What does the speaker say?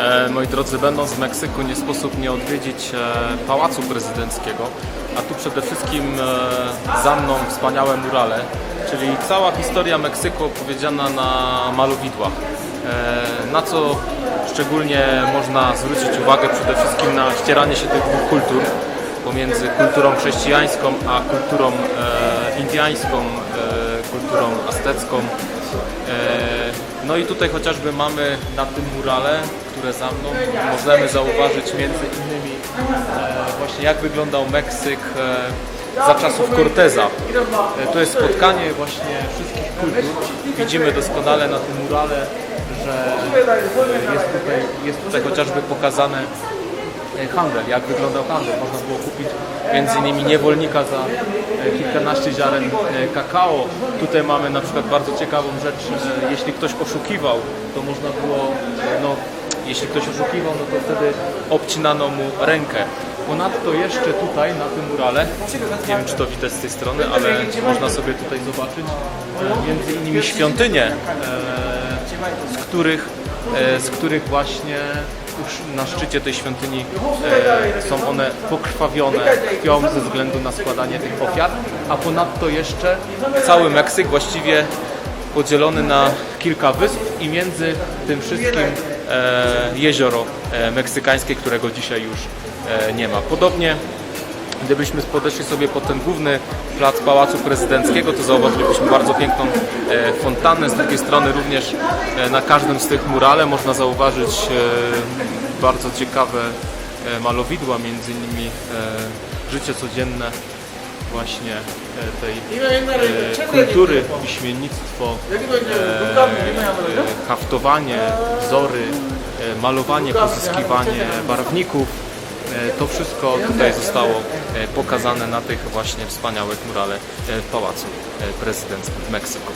E, moi drodzy, będąc w Meksyku nie sposób nie odwiedzić e, Pałacu Prezydenckiego, a tu przede wszystkim e, za mną wspaniałe murale, czyli cała historia Meksyku opowiedziana na malowidłach. Na co szczególnie można zwrócić uwagę przede wszystkim na ścieranie się tych dwóch kultur pomiędzy kulturą chrześcijańską a kulturą indyjską, e, kulturą aztecką. No i tutaj chociażby mamy na tym murale, które za mną, możemy zauważyć między innymi e, właśnie jak wyglądał Meksyk e, za czasów Corteza. E, To jest spotkanie właśnie wszystkich kultur. Widzimy doskonale na tym murale, że jest tutaj, jest tutaj chociażby pokazane handel, jak wyglądał handel. Można było kupić między innymi niewolnika za kilkanaście ziaren kakao. Tutaj mamy na przykład bardzo ciekawą rzecz, jeśli ktoś oszukiwał, to można było, no jeśli ktoś oszukiwał, no to wtedy obcinano mu rękę. Ponadto jeszcze tutaj na tym murale, nie wiem czy to widać z tej strony, ale można sobie tutaj zobaczyć e, między innymi świątynie, e, z których, e, z których właśnie na szczycie tej świątyni są one pokrwawione krwią ze względu na składanie tych ofiar, a ponadto jeszcze cały Meksyk właściwie podzielony na kilka wysp i między tym wszystkim jezioro e, meksykańskie, którego dzisiaj już e, nie ma. Podobnie Gdybyśmy podeszli sobie pod ten główny plac Pałacu Prezydenckiego, to zauważylibyśmy bardzo piękną e, fontannę. Z drugiej strony również e, na każdym z tych murale można zauważyć e, bardzo ciekawe e, malowidła, między innymi e, życie codzienne właśnie e, tej e, kultury, piśmiennictwo, e, e, haftowanie, wzory, e, malowanie, pozyskiwanie barwników. E, To wszystko tutaj zostało e, pokazane na tych właśnie wspaniałych murale w Pałacu Prezydenckim w Meksyku.